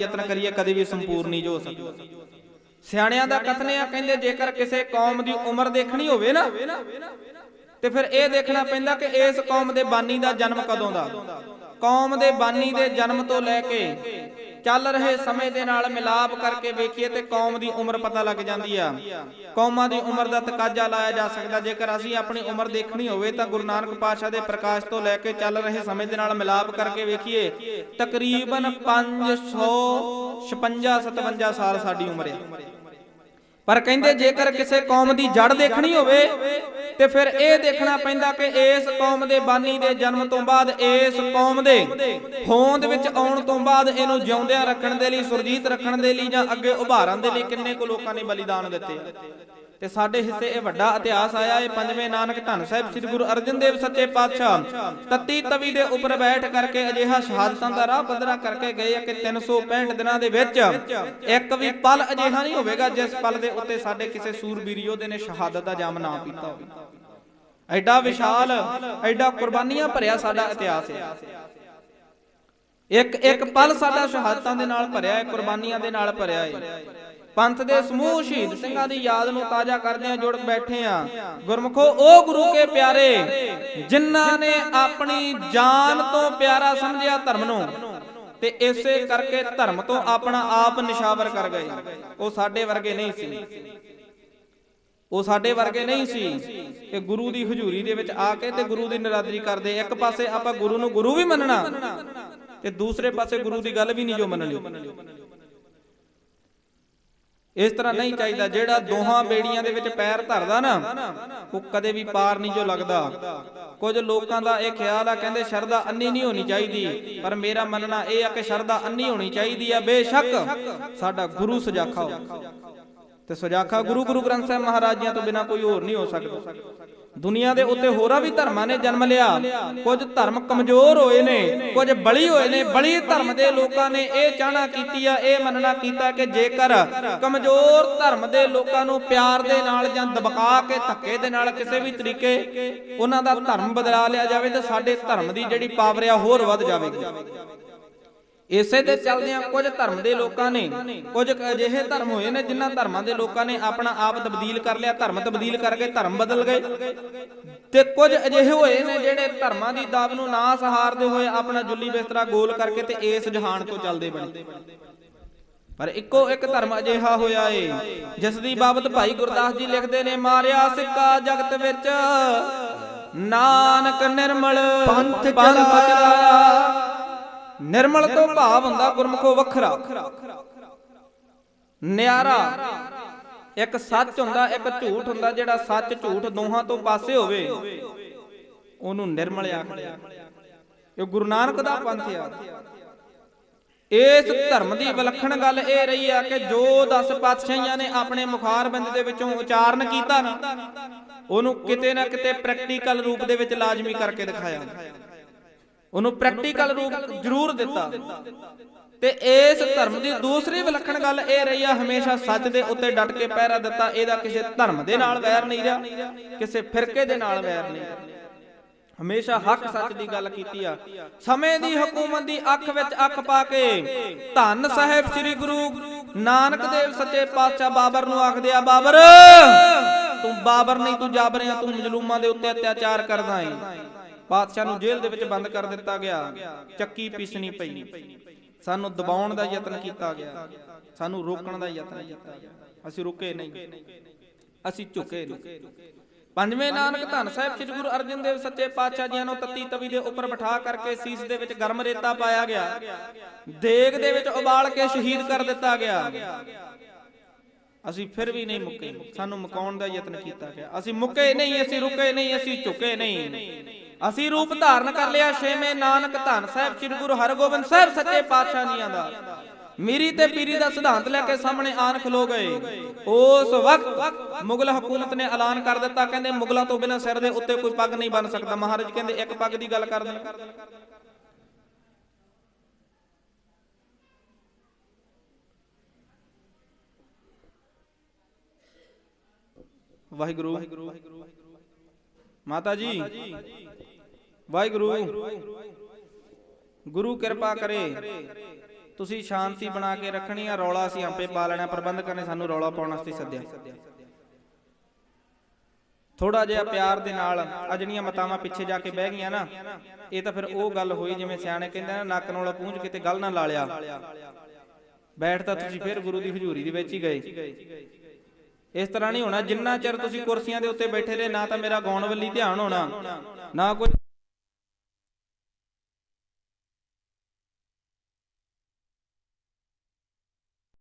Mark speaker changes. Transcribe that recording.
Speaker 1: ਯਤਨ ਕਰੀਏ, ਕਦੇ ਵੀ ਸੰਪੂਰਨ ਨਹੀਂ ਜੋ ਸਕਦਾ। ਸਿਆਣਿਆਂ ਦਾ ਕਥਨ ਆ, ਕਹਿੰਦੇ ਜੇਕਰ ਕਿਸੇ ਕੌਮ ਦੀ ਉਮਰ ਦੇਖਣੀ ਹੋਵੇ ਨਾ, ਤੇ ਫਿਰ ਇਹ ਦੇਖਣਾ ਪੈਂਦਾ ਕਿ ਇਸ ਕੌਮ ਦੇ ਬਾਨੀ ਦਾ ਜਨਮ ਕਦੋਂ ਦਾ। ਕੌਮ ਦੇ ਬਾਨੀ ਦੇ ਜਨਮ ਤੋਂ ਲੈ ਕੇ ਚੱਲ ਰਹੇ ਸਮੇਂ ਦੇ ਨਾਲ ਮਿਲਾਪ ਕਰਕੇ ਵੇਖੀਏ ਤੇ ਕੌਮ ਦੀ ਉਮਰ ਪਤਾ ਲੱਗ ਜਾਂਦੀ ਆ। ਕੌਮਾਂ ਦੀ ਉਮਰ ਦਾ ਤਕਾਜ਼ਾ ਲਾਇਆ ਜਾ ਸਕਦਾ। ਜੇਕਰ ਅਸੀਂ ਆਪਣੀ ਉਮਰ ਦੇਖਣੀ ਹੋਵੇ ਤਾਂ ਗੁਰੂ ਨਾਨਕ ਪਾਤਸ਼ਾਹ ਦੇ ਪ੍ਰਕਾਸ਼ ਤੋਂ ਲੈ ਕੇ ਚੱਲ ਰਹੇ ਸਮੇਂ ਦੇ ਨਾਲ ਮਿਲਾਪ ਕਰਕੇ ਵੇਖੀਏ, ਤਕਰੀਬਨ 556 57 ਸਾਲ ਸਾਡੀ ਉਮਰ ਹੈ ਪਰ ਕਹਿੰਦੇ ਜੇਕਰ ਕਿਸੇ ਕੌਮ ਦੀ ਜੜ ਦੇਖਣੀ ਹੋਵੇ ਤੇ ਫਿਰ ਇਹ ਦੇਖਣਾ ਪੈਂਦਾ ਕਿ ਇਸ ਕੌਮ ਦੇ ਬਾਨੀ ਦੇ ਜਨਮ ਤੋਂ ਬਾਅਦ ਇਸ ਕੌਮ ਦੇ ਹੋਂਦ ਵਿੱਚ ਆਉਣ ਤੋਂ ਬਾਅਦ ਇਹਨੂੰ ਜਿਉਂਦਿਆਂ ਰੱਖਣ ਦੇ ਲਈ ਸੁਰਜੀਤ ਰੱਖਣ ਦੇ ਲਈ ਜਾਂ ਅੱਗੇ ਉਭਾਰਨ ਦੇ ਲਈ ਕਿੰਨੇ ਕੁ ਲੋਕਾਂ ਨੇ ਬਲੀਦਾਨ ਦਿੱਤੇ? ਤੇ ਸਾਡੇ ਹਿੱਸੇ ਇਹ ਵੱਡਾ ਇਤਿਹਾਸ ਆਇਆ, ਇਹ ਪੰਜਵੇਂ ਨਾਨਕ ਧੰਨ ਸਾਹਿਬ ਸ੍ਰੀ ਗੁਰੂ ਅਰਜਨ ਦੇਵ ਸੱਚੇ ਪਾਤਸ਼ਾਹ। ਤਤੀ ਤਵੀ ਦੇ ਉੱਪਰ ਬੈਠ ਕਰਕੇ ਅਜਿਹਾ ਸ਼ਹਾਦਤਾਂ ਦਾ ਰਾਹ ਪੱਧਰਾ ਕਰਕੇ ਗਏ ਆ ਕਿ 365 ਦਿਨਾਂ ਦੇ ਵਿੱਚ ਇੱਕ ਵੀ ਪਲ ਅਜਿਹਾ ਨਹੀਂ ਹੋਵੇਗਾ ਜਿਸ ਪਲ ਦੇ ਉੱਤੇ ਸਾਡੇ ਕਿਸੇ ਸੂਰਬੀਰ ਯੋਧੇ ਨੇ ਸ਼ਹਾਦਤ ਦਾ ਜਾਮ ਨਾ ਪੀਤਾ ਹੋਵੇ। ਐਡਾ ਵਿਸ਼ਾਲ, ਐਡਾ ਕੁਰਬਾਨੀਆਂ ਭਰਿਆ ਸਾਡਾ ਇਤਿਹਾਸ ਹੈ ਇੱਕ ਇੱਕ ਪਲ ਸਾਡਾ ਸ਼ਹਾਦਤਾਂ ਦੇ ਨਾਲ ਭਰਿਆ ਹੈ ਕੁਰਬਾਨੀਆਂ ਦੇ ਨਾਲ ਭਰਿਆ ਹੈ। ਪੰਥ ਦੇ ਸਮੂਹ ਸ਼ਹੀਦ ਸਿੰਘਾਂ ਦੀ ਯਾਦ ਨੂੰ ਤਾਜ਼ਾ ਕਰਦਿਆਂ ਜੁੜ ਬੈਠੇ ਆ ਗੁਰਮਖੋ ਉਹ ਗੁਰੂ ਕੇ ਪਿਆਰੇ ਜਿਨ੍ਹਾਂ ਨੇ ਆਪਣੀ ਜਾਨ ਤੋਂ ਪਿਆਰਾ ਸਮਝਿਆ ਧਰਮ ਨੂੰ। ਤੇ ਇਸੇ ਕਰਕੇ ਧਰਮ ਤੋਂ ਆਪਣਾ ਆਪ ਨਿਸ਼ਾਵਰ ਕਰ ਗਏ। ਉਹ ਸਾਡੇ ਵਰਗੇ ਨਹੀਂ ਸੀ। ਉਹ ਸਾਡੇ ਵਰਗੇ ਨਹੀਂ ਸੀ। ਕਿ ਗੁਰੂ ਦੀ ਹਜ਼ੂਰੀ ਦੇ ਵਿੱਚ ਆ ਕੇ ਤੇ ਗੁਰੂ ਦੀ ਨਰਾਦਰੀ ਕਰਦੇ। ਇੱਕ ਪਾਸੇ ਆਪਾਂ ਗੁਰੂ ਨੂੰ ਗੁਰੂ ਵੀ ਮੰਨਣਾ। ਤੇ ਦੂਸਰੇ ਪਾਸੇ ਗੁਰੂ ਦੀ ਗੱਲ ਵੀ ਨਹੀਂ ਜੋ ਮੰਨਣੀ ਇਸ ਤਰ੍ਹਾਂ ਨਹੀਂ ਚਾਹੀਦਾ, ਜਿਹੜਾ ਦੋਹਾਂ ਬੇੜੀਆਂ ਦੇ ਵਿੱਚ ਪੈਰ ਧਰਦਾ ਨਾ, ਉਹ ਕਦੇ ਵੀ ਪਾਰ ਨਹੀਂ ਜੋ ਲੱਗਦਾ। ਕੁਝ ਲੋਕਾਂ ਦਾ ਇਹ ਖਿਆਲ ਆ, ਕਹਿੰਦੇ ਸ਼ਰਧਾ ਅੰਨੀ ਨਹੀਂ ਹੋਣੀ ਚਾਹੀਦੀ, ਪਰ ਮੇਰਾ ਮੰਨਣਾ ਇਹ ਆ ਕਿ ਸ਼ਰਧਾ ਅੰਨੀ ਹੋਣੀ ਚਾਹੀਦੀ ਆ, ਬੇਸ਼ੱਕ ਸਾਡਾ ਗੁਰੂ ਸੁਜਾਖਾ ਹੋ। ਤੇ ਸੁਜਾਖਾ ਗੁਰੂ ਗੁਰੂ ਗ੍ਰੰਥ ਸਾਹਿਬ ਮਹਾਰਾਜਿਆਂ ਤੋਂ ਬਿਨਾ ਕੋਈ ਹੋਰ ਨਹੀਂ ਹੋ ਸਕਦਾ। ਦੁਨੀਆ ਦੇ ਉੱਤੇ ਹੋਰਾਂ ਵੀ ਧਰਮਾਂ ਨੇ ਜਨਮ ਲਿਆ। ਕੁਝ ਧਰਮ ਕਮਜ਼ੋਰ ਹੋਏ ਨੇ, ਕੁਝ ਬਲੀ ਹੋਏ ਨੇ। ਬਲੀ ਧਰਮ ਦੇ ਲੋਕਾਂ ਨੇ ਇਹ ਚਾਹਣਾ ਕੀਤੀ ਆ, ਇਹ ਮੰਨਣਾ ਕੀਤਾ ਕਿ ਜੇਕਰ ਕਮਜ਼ੋਰ ਧਰਮ ਦੇ ਲੋਕਾਂ ਨੂੰ ਪਿਆਰ ਦੇ ਨਾਲ ਜਾਂ ਦਬਕਾ ਕੇ ਧੱਕੇ ਦੇ ਨਾਲ ਕਿਸੇ ਵੀ ਤਰੀਕੇ ਉਹਨਾਂ ਦਾ ਧਰਮ ਬਦਲਾ ਲਿਆ ਜਾਵੇ, ਤਾਂ ਸਾਡੇ ਧਰਮ ਦੀ ਜਿਹੜੀ ਪਾਵਰ ਆ ਹੋਰ ਵੱਧ ਜਾਵੇਗੀ। ਇਸੇ ਦੇ ਚੱਲਦਿਆਂ ਕੁਝ ਧਰਮ ਦੇ ਲੋਕਾਂ ਨੇ ਕੁਝ ਅਜਿਹੇ ਧਰਮ ਹੋਏ ਨੇ ਜਿਨ੍ਹਾਂ ਧਰਮਾਂ ਦੇ ਲੋਕਾਂ ਨੇ ਆਪਣਾ ਆਪ ਤਬਦੀਲ ਕਰ ਲਿਆ ਧਰਮ ਤਬਦੀਲ ਕਰਕੇ ਧਰਮ ਬਦਲ ਗਏ। ਤੇ ਕੁਝ ਅਜਿਹੇ ਹੋਏ ਨੇ ਜਿਹੜੇ ਧਰਮਾਂ ਦੀ ਦਾਬ ਨੂੰ ਨਾ ਸਹਾਰਦੇ ਹੋਏ ਆਪਣਾ ਜੁੱਲੀ ਬਿਸਤਰਾ ਗੋਲ ਕਰਕੇ ਤੇ ਇਸ ਜਹਾਨ ਤੋਂ ਚੱਲਦੇ ਬਣੇ। ਪਰ ਇੱਕੋ ਇੱਕ ਧਰਮ ਅਜਿਹਾ ਹੋਇਆ ਏ ਜਿਸ ਦੀ ਬਾਬਤ ਭਾਈ ਗੁਰਦਾਸ ਜੀ ਲਿਖਦੇ ਨੇ ਮਾਰਿਆ ਸਿੱਕਾ ਜਗਤ ਵਿੱਚ ਨਾਨਕ ਨਿਰਮਲ ਪੰਥ ਚਲਾਇਆ ਨਿਰਮਲ ਤੋਂ ਭਾਵ ਹੁੰਦਾ ਗੁਰਮੁਖੋ ਵੱਖਰਾ। ਨਿਆਰਾ ਇੱਕ ਸੱਚ ਹੁੰਦਾ, ਇੱਕ ਝੂਠ ਹੁੰਦਾ, ਜਿਹੜਾ ਸੱਚ ਝੂਠ ਦੋਹਾਂ ਤੋਂ ਪਾਸੇ ਹੋਵੇ, ਉਹਨੂੰ ਨਿਰਮਲ ਆਖਦੇ ਇਹ ਗੁਰੂ ਨਾਨਕ ਦਾ ਪੰਥ ਆ। ਇਸ ਧਰਮ ਦੀ ਵਿਲੱਖਣ ਗੱਲ ਇਹ ਰਹੀ ਆ ਕਿ ਜੋ 10 ਪਾਤਸ਼ਾਹੀਆਂ ਨੇ ਆਪਣੇ ਮੁਖਾਰਬੰਦ ਦੇ ਵਿੱਚੋਂ ਉਚਾਰਨ ਕੀਤਾ ਨਾ, ਉਹਨੂੰ ਕਿਤੇ ਨਾ ਕਿਤੇ ਪ੍ਰੈਕਟੀਕਲ ਰੂਪ ਦੇ ਵਿੱਚ ਲਾਜ਼ਮੀ ਕਰਕੇ ਦਿਖਾਇਆ। ਉਹਨੂੰ ਪ੍ਰੈਕਟੀਕਲ ਰੂਪ ਜ਼ਰੂਰ ਦਿੱਤਾ। ਤੇ ਇਸ ਧਰਮ ਦੀ ਦੂਸਰੀ ਵਿਲੱਖਣ ਗੱਲ ਇਹ ਰਹੀ ਆ, ਹਮੇਸ਼ਾ ਸੱਚ ਦੇ ਉੱਤੇ ਡਟ ਕੇ ਪਹਿਰਾ ਦਿੱਤਾ, ਇਹਦਾ ਕਿਸੇ ਧਰਮ ਦੇ ਨਾਲ ਵੈਰ ਨਹੀਂ ਰਿਹਾ, ਕਿਸੇ ਫਿਰਕੇ ਦੇ ਨਾਲ ਵੈਰ ਨਹੀਂ ਹਮੇਸ਼ਾ ਹੱਕ ਸੱਚ ਦੀ ਗੱਲ ਕੀਤੀ ਆ। ਸਮੇਂ ਦੀ ਹਕੂਮਤ ਦੀ ਅੱਖ ਵਿੱਚ ਅੱਖ ਪਾ ਕੇ ਧੰਨ ਸਾਹਿਬ ਸ੍ਰੀ ਗੁਰੂ ਨਾਨਕ ਦੇਵ ਸੱਚੇ ਪਾਤਸ਼ਾਹ ਬਾਬਰ ਨੂੰ ਆਖਦੇ ਆ, ਬਾਬਰ, ਤੂੰ ਬਾਬਰ ਨਹੀਂ, ਤੂੰ ਜਾਬਰ ਆ, ਤੂੰ ਮਜਲੂਮਾਂ ਦੇ ਉੱਤੇ ਅਤਿਆਚਾਰ ਕਰਦਾ ਏ। ਪਾਤਸ਼ਾਹ ਨੂੰ ਜੇਲ੍ਹ ਦੇ ਵਿੱਚ ਬੰਦ ਕਰ ਦਿੱਤਾ ਗਿਆ। ਚੱਕੀ ਪੀਸਣੀ ਪਈ। ਸਾਨੂੰ ਦਬਾਉਣ ਦਾ ਯਤਨ ਕੀਤਾ ਗਿਆ। ਸਾਨੂੰ ਰੋਕਣ ਦਾ ਯਤਨ ਕੀਤਾ ਗਿਆ। ਅਸੀਂ ਰੁਕੇ ਨਹੀਂ। ਅਸੀਂ ਝੁਕੇ ਨਹੀਂ। ਪੰਜਵੇਂ ਨਾਨਕ ਧੰਨ ਸਾਹਿਬ ਸ੍ਰੀ ਗੁਰੂ ਅਰਜਨ ਦੇਵ ਸੱਚੇ ਪਾਤਸ਼ਾਹ ਜੀਆਂ ਨੂੰ ਤੱਤੀ ਤਵੀ ਦੇ ਉੱਪਰ ਬਿਠਾ ਕਰਕੇ ਸੀਸ ਦੇ ਵਿੱਚ ਗਰਮ ਰੇਤਾ ਪਾਇਆ ਗਿਆ। ਦੇਗ ਦੇ ਵਿੱਚ ਉਬਾਲ ਕੇ ਸ਼ਹੀਦ ਕਰ ਦਿੱਤਾ ਗਿਆ। ਅਸੀਂ ਫਿਰ ਵੀ ਨਹੀਂ ਮੁੱਕੇ। ਸਾਨੂੰ ਮੁਕਾਉਣ ਦਾ ਯਤਨ ਕੀਤਾ ਗਿਆ। ਅਸੀਂ ਮੁੱਕੇ ਨਹੀਂ, ਅਸੀਂ ਰੁਕੇ ਨਹੀਂ, ਅਸੀਂ ਝੁਕੇ ਨਹੀਂ। ਅਸੀਂ ਰੂਪ ਧਾਰਨ ਕਰ ਲਿਆ ਛੇਵੇਂ ਨਾਨਕ ਧੰਨ ਸਾਹਿਬ ਸ੍ਰੀ ਗੁਰੂ ਹਰਗੋਬਿੰਦ ਸਾਹਿਬ ਸੱਚੇ ਪਾਤਸ਼ਾਹ ਜੀਆਂ ਦਾ। ਮੀਰੀ ਤੇ ਪੀਰੀ ਦਾ ਸਿਧਾਂਤ ਲੈ ਕੇ ਸਾਹਮਣੇ ਆਣ ਖਲੋ ਗਏ। ਉਸ ਵਕਤ ਮੁਗਲ ਹਕੂਮਤ ਨੇ ਐਲਾਨ ਕਰ ਦਿੱਤਾ, ਕਹਿੰਦੇ ਮੁਗਲਾਂ ਤੋਂ ਬਿਨਾਂ ਸਿਰ ਦੇ ਉੱਤੇ ਕੋਈ ਪੱਗ ਨਹੀਂ ਬਣ ਸਕਦਾ। ਮਹਾਰਾਜ ਕਹਿੰਦੇ, ਇੱਕ ਪੱਗ ਦੀ ਗੱਲ ਕਰਦੇ ਵਾਹਿਗੁਰੂ। ਮਾਤਾ ਜੀ। ਵਾਹਿਗੁਰੂ। ਗੁਰੂ ਕਿਰਪਾ ਕਰੇ। ਤੁਸੀਂ ਸ਼ਾਂਤੀ ਬਣਾ ਕੇ ਰੱਖਣੀ ਆ, ਰੌਲਾ ਅਸੀਂ ਆਪੇ ਪਾ ਲੈਣਾ ਪ੍ਰਬੰਧਕਾਂ ਨੇ ਸਾਨੂੰ ਰੌਲਾ ਪਾਉਣ ਵਾਸਤੇ ਸੱਦਿਆ। ਥੋੜਾ ਜਿਹਾ ਪਿਆਰ ਦੇ ਨਾਲ ਆ ਜਿਹੜੀਆਂ ਮਤਾਵਾਂ ਪਿੱਛੇ ਜਾ ਕੇ ਬਹਿ ਗਈਆਂ ਨਾ, ਇਹ ਤਾਂ ਫਿਰ ਉਹ ਗੱਲ ਹੋਈ ਜਿਵੇਂ ਸਿਆਣੇ ਕਹਿੰਦੇ ਨੇ, ਨੱਕ ਨਾਲ ਪੂੰਝ ਕਿਤੇ ਗੱਲ ਨਾ ਲਾ ਲਿਆ। ਬੈਠ ਤਾਂ ਤੁਸੀਂ ਫਿਰ ਗੁਰੂ ਦੀ ਹਜ਼ੂਰੀ ਦੇ ਵਿੱਚ ਹੀ ਗਏ। ਇਸ ਤਰ੍ਹਾਂ ਨਹੀਂ ਹੋਣਾ, ਜਿੰਨਾ ਚਿਰ ਤੁਸੀਂ ਕੁਰਸੀਆਂ ਦੇ ਉੱਤੇ ਬੈਠੇ ਰਹੇ, ਨਾ ਤਾਂ ਮੇਰਾ ਗਾਉਣ ਵੱਲੀ ਧਿਆਨ ਹੋਣਾ, ਨਾ ਕੋਈ